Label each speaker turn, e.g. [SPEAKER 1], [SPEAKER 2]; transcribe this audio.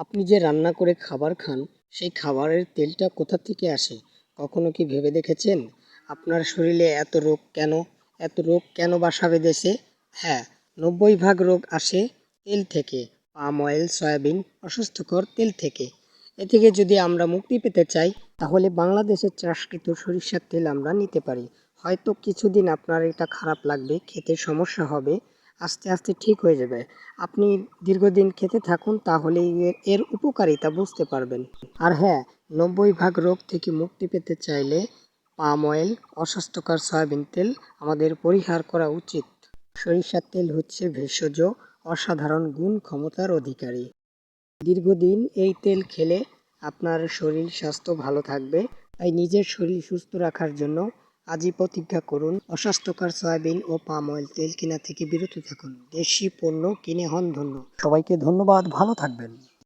[SPEAKER 1] আপনি যে রান্না করে খাবার খান, সেই খাবারের তেলটা কোথা থেকে আসে? কখনো কি ভেবে দেখেছেন? আপনার শরীরে এত রোগ কেন? এত রোগ কেন বাসা বেঁধেছে? হ্যাঁ নব্বই ভাগ রোগ আসে তেল থেকে। পাম অয়েল, সয়াবিন অসুস্থকর তেল থেকে। এ থেকে যদি আমরা মুক্তি পেতে চাই, তাহলে বাংলাদেশের চাষকৃত সরিষার তেল আমরা নিতে পারি। হয়তো কিছুদিন আপনার এটা খারাপ লাগবে, খেতে সমস্যা হবে। আস্তে আস্তে ঠিক হয়ে যাবে। আপনি দীর্ঘদিন খেতে থাকুন, তাহলেই এর এর উপকারিতা বুঝতে পারবেন। আর হ্যাঁ নব্বই ভাগ রোগ থেকে মুক্তি পেতে চাইলে পাম অয়েল, অস্বাস্থ্যকর সয়াবিন তেল আমাদের পরিহার করা উচিত। সরিষার তেল হচ্ছে ভেষজ, অসাধারণ গুণ ক্ষমতার অধিকারী। দীর্ঘদিন এই তেল খেলে আপনার শরীর, স্বাস্থ্য ভালো থাকবে। তাই নিজের শরীর সুস্থ রাখার জন্য আজই প্রতিজ্ঞা করুন, অস্বাস্থ্যকর সয়াবিন ও পাম অয়েল তেল কেনা থেকে বিরত থাকুন। দেশি পণ্য কিনে হন ধন্য। সবাইকে ধন্যবাদ, ভালো থাকবেন।